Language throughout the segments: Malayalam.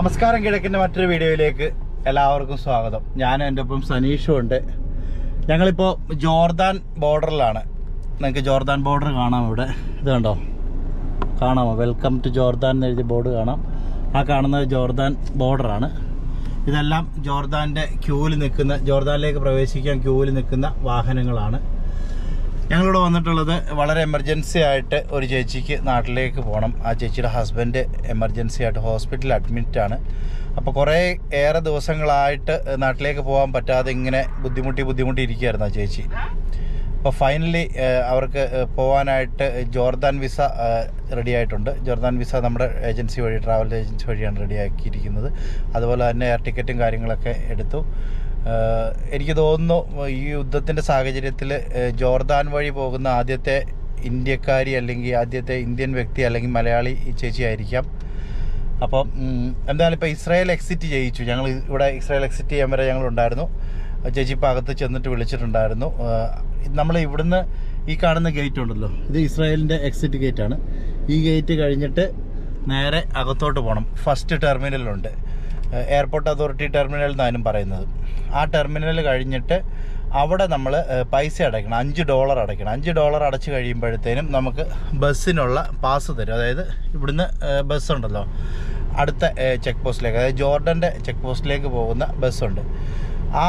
നമസ്കാരം കിഴക്കിന്റെ മറ്റൊരു വീഡിയോയിലേക്ക് എല്ലാവർക്കും സ്വാഗതം. ഞാൻ എന്റെ ഒപ്പം സനീഷും ഉണ്ട്. ഞങ്ങളിപ്പോൾ ജോർദാൻ ബോർഡറിലാണ്. നിങ്ങൾക്ക് ജോർദാൻ ബോർഡർ കാണാം ഇവിടെ. ഇത് കണ്ടോ? കാണാമോ വെൽക്കം ടു ജോർദാൻ എന്ന് എഴുതിയ ബോർഡ് കാണാം. ആ കാണുന്നത് ജോർദാൻ ബോർഡറാണ്. ഇതെല്ലാം ജോർദാന്റെ ക്യൂവിൽ നിൽക്കുന്ന ജോർദാനിലേക്ക് പ്രവേശിക്കാൻ ക്യൂവിൽ നിൽക്കുന്ന വാഹനങ്ങളാണ്. ഞങ്ങളിവിടെ വന്നിട്ടുള്ളത് വളരെ എമർജൻസി ആയിട്ട് ഒരു ചേച്ചിക്ക് നാട്ടിലേക്ക് പോകണം. ആ ചേച്ചിയുടെ ഹസ്ബൻഡ് എമർജൻസി ആയിട്ട് ഹോസ്പിറ്റലിൽ അഡ്മിറ്റ് ആണ്. അപ്പോൾ കുറേ ഏറെ ദിവസങ്ങളായിട്ട് നാട്ടിലേക്ക് പോകാൻ പറ്റാതെ ഇങ്ങനെ ബുദ്ധിമുട്ടി ബുദ്ധിമുട്ടി ഇരിക്കുകയായിരുന്നു ആ ചേച്ചി. അപ്പോൾ ഫൈനലി അവർക്ക് പോകാനായിട്ട് ജോർദാൻ വിസ റെഡി ആയിട്ടുണ്ട് ജോർദാൻ വിസ നമ്മുടെ ഏജൻസി വഴി ട്രാവൽ ഏജൻസി വഴിയാണ് റെഡിയാക്കിയിരിക്കുന്നത്. അതുപോലെ തന്നെ എയർ ടിക്കറ്റും കാര്യങ്ങളൊക്കെ എടുത്തു. എനിക്ക് തോന്നുന്നു ഈ യുദ്ധത്തിന്റെ സാഹചര്യത്തിൽ ജോർദാൻ വഴി പോകുന്ന ആദ്യത്തെ ഇന്ത്യക്കാരി അല്ലെങ്കിൽ ആദ്യത്തെ ഇന്ത്യൻ വ്യക്തി അല്ലെങ്കിൽ മലയാളി ചേച്ചി ആയിരിക്കാം. അപ്പം എന്തായാലും ഇപ്പോൾ ഇസ്രായേൽ എക്സിറ്റ് ചെയ്യിച്ചു ഞങ്ങൾ ഇവിടെ ഇസ്രായേൽ എക്സിറ്റ് ചെയ്യാൻ വരെ ഞങ്ങളുണ്ടായിരുന്നു ചേച്ചി ഇപ്പോൾ അകത്ത് ചെന്നിട്ട് വിളിച്ചിട്ടുണ്ടായിരുന്നു. നമ്മൾ ഇവിടുന്ന് ഈ കാണുന്ന ഗേറ്റ് ഉണ്ടല്ലോ ഇത് ഇസ്രായേലിന്റെ എക്സിറ്റ് ഗേറ്റ് ആണ്. ഈ ഗേറ്റ് കഴിഞ്ഞിട്ട് നേരെ അകത്തോട്ട് പോകണം ഫസ്റ്റ് ടെർമിനലുണ്ട് എയർപോർട്ട് അതോറിറ്റി ടെർമിനൽ എന്നാലും പറയുന്നത്. ആ ടെർമിനൽ കഴിഞ്ഞിട്ട് അവിടെ നമ്മൾ പൈസ അടയ്ക്കണം. അഞ്ച് ഡോളർ അടയ്ക്കണം. അഞ്ച് ഡോളർ അടച്ച് കഴിയുമ്പോഴത്തേനും നമുക്ക് ബസ്സിനുള്ള പാസ് തരും. അതായത് ഇവിടുന്ന് ബസ്സുണ്ടല്ലോ അടുത്ത ചെക്ക് പോസ്റ്റിലേക്ക് അതായത് ജോർഡന്റെ ചെക്ക് പോസ്റ്റിലേക്ക് പോകുന്ന ബസ്സുണ്ട് ആ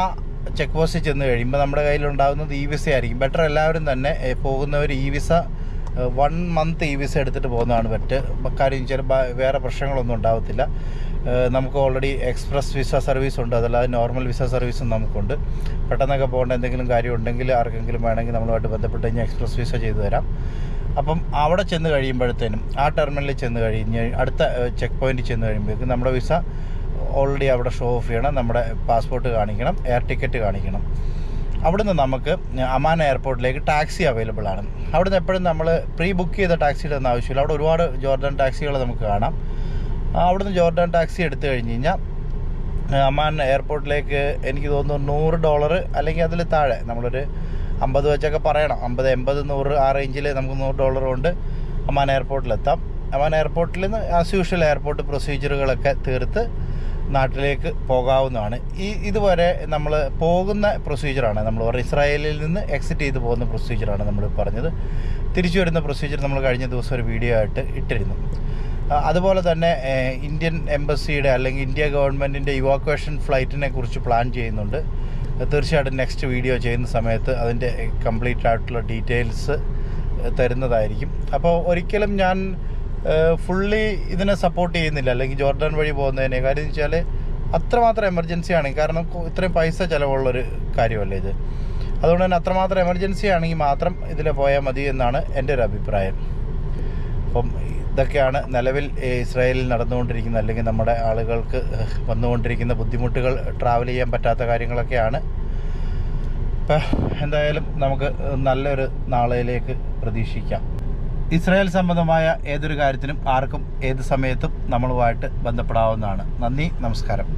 ചെക്ക് പോസ്റ്റിൽ ചെന്ന് കഴിയുമ്പോൾ നമ്മുടെ കയ്യിലുണ്ടാകുന്നത് ഇ വിസ ആയിരിക്കും. ബെറ്റർ എല്ലാവരും തന്നെ പോകുന്നവർ E visa one month E visa എടുത്തിട്ട് പോകുന്നതാണ് ബെറ്റ് കാര്യം വെച്ചാൽ വേറെ പ്രശ്നങ്ങളൊന്നും ഉണ്ടാവത്തില്ല. ഏഹ് നമുക്ക് ഓൾറെഡി എക്സ്പ്രസ് വിസ സർവീസ് ഉണ്ട്. അതല്ലാതെ നോർമൽ വിസ സർവീസും നമുക്കുണ്ട്. പെട്ടെന്നൊക്കെ പോകേണ്ട എന്തെങ്കിലും കാര്യം ഉണ്ടെങ്കിൽ ആർക്കെങ്കിലും വേണമെങ്കിൽ നമ്മളുമായിട്ട് ബന്ധപ്പെട്ട് കഴിഞ്ഞാൽ എക്സ്പ്രസ് വിസ ചെയ്തു തരാം. അപ്പം അവിടെ ചെന്ന് കഴിയുമ്പോഴത്തേനും ആ ടെർമിനലിൽ ചെന്ന് കഴിഞ്ഞ് അടുത്ത ചെക്ക് പോയിന്റിൽ ചെന്ന് കഴിയുമ്പോഴേക്കും നമ്മുടെ വിസ ഓൾറെഡി അവിടെ ഷോ ഓഫ് ചെയ്യണം. നമ്മുടെ പാസ്പോർട്ട് കാണിക്കണം. എയർ ടിക്കറ്റ് കാണിക്കണം. അവിടുന്ന് നമുക്ക് അമാൻ എയർപോർട്ടിലേക്ക് ടാക്സി അവൈലബിൾ ആണ്. അവിടുന്ന് എപ്പോഴും നമ്മൾ പ്രീ ബുക്ക് ചെയ്ത ടാക്സിയുടെ ഒന്നും ആവശ്യമില്ല. അവിടെ ഒരുപാട് ജോർഡൻ ടാക്സികൾ നമുക്ക് കാണാം. അവിടുന്ന് ജോർഡൻ ടാക്സി എടുത്തു കഴിഞ്ഞ് കഴിഞ്ഞാൽ അമാൻ എയർപോർട്ടിലേക്ക് എനിക്ക് തോന്നുന്നു നൂറ് ഡോളർ അല്ലെങ്കിൽ അതിൽ താഴെ നമ്മളൊരു അമ്പത് വെച്ചൊക്കെ പറയണം. അമ്പത് എൺപത് നൂറ് ആ റേഞ്ചിൽ നമുക്ക് നൂറ് ഡോളർ കൊണ്ട് അമാൻ എയർപോർട്ടിലെത്താം അമാൻ എയർപോർട്ടിൽ നിന്ന് ആസ് യൂഷ്വൽ എയർപോർട്ട് പ്രൊസീജിയറുകളൊക്കെ തീർത്ത് നാട്ടിലേക്ക് പോകാവുന്നതാണ്. ഈ ഇതുവരെ നമ്മൾ പോകുന്ന പ്രൊസീജിയറാണ് നമ്മൾ ഇസ്രായേലിൽ നിന്ന് എക്സിറ്റ് ചെയ്ത് പോകുന്ന പ്രൊസീജിയറാണ് നമ്മൾ പറഞ്ഞത്. തിരിച്ചു വരുന്ന പ്രൊസീജിയർ നമ്മൾ കഴിഞ്ഞ ദിവസം ഒരു വീഡിയോ ആയിട്ട് ഇട്ടിരുന്നു. അതുപോലെ തന്നെ ഇന്ത്യൻ എംബസിയുടെ അല്ലെങ്കിൽ ഇന്ത്യ ഗവൺമെന്റിന്റെ ഇവാക്വേഷൻ ഫ്ലൈറ്റിനെ കുറിച്ച് പ്ലാൻ ചെയ്യുന്നുണ്ട്. തീർച്ചയായിട്ടും നെക്സ്റ്റ് വീഡിയോ ചെയ്യുന്ന സമയത്ത് അതിന്റെ കംപ്ലീറ്റ് ആയിട്ടുള്ള ഡീറ്റെയിൽസ് തരുന്നതായിരിക്കും. അപ്പോൾ ഒരിക്കലും ഞാൻ ഫുള്ളി ഇതിനെ സപ്പോർട്ട് ചെയ്യുന്നില്ല. അല്ലെങ്കിൽ ജോർഡാൻ വഴി പോകുന്നതിനെ. കാര്യം വെച്ചാൽ അത്രമാത്രം എമർജൻസി ആണ്. കാരണം ഇത്രയും പൈസ ചിലവുള്ളൊരു കാര്യമല്ലേ ഇത്. അതുകൊണ്ട് തന്നെ അത്രമാത്രം എമർജൻസി ആണെങ്കിൽ മാത്രം ഇതിൽ പോയാൽ മതി എന്നാണ് എന്റെ ഒരു അഭിപ്രായം. അപ്പം ഇതൊക്കെയാണ് നിലവിൽ ഇസ്രായേലിൽ നടന്നുകൊണ്ടിരിക്കുന്ന അല്ലെങ്കിൽ നമ്മുടെ ആളുകൾക്ക് വന്നുകൊണ്ടിരിക്കുന്ന ബുദ്ധിമുട്ടുകൾ ട്രാവൽ ചെയ്യാൻ പറ്റാത്ത കാര്യങ്ങളൊക്കെയാണ്. ഇപ്പം എന്തായാലും നമുക്ക് നല്ലൊരു നാളെയിലേക്ക് പ്രതീക്ഷിക്കാം. ഇസ്രായേൽ സംബന്ധമായ ഏതൊരു കാര്യത്തിനും ആർക്കും ഏത് സമയത്തും നമ്മളുമായിട്ട് ബന്ധപ്പെടാവുന്നതാണ്. നന്ദി നമസ്കാരം.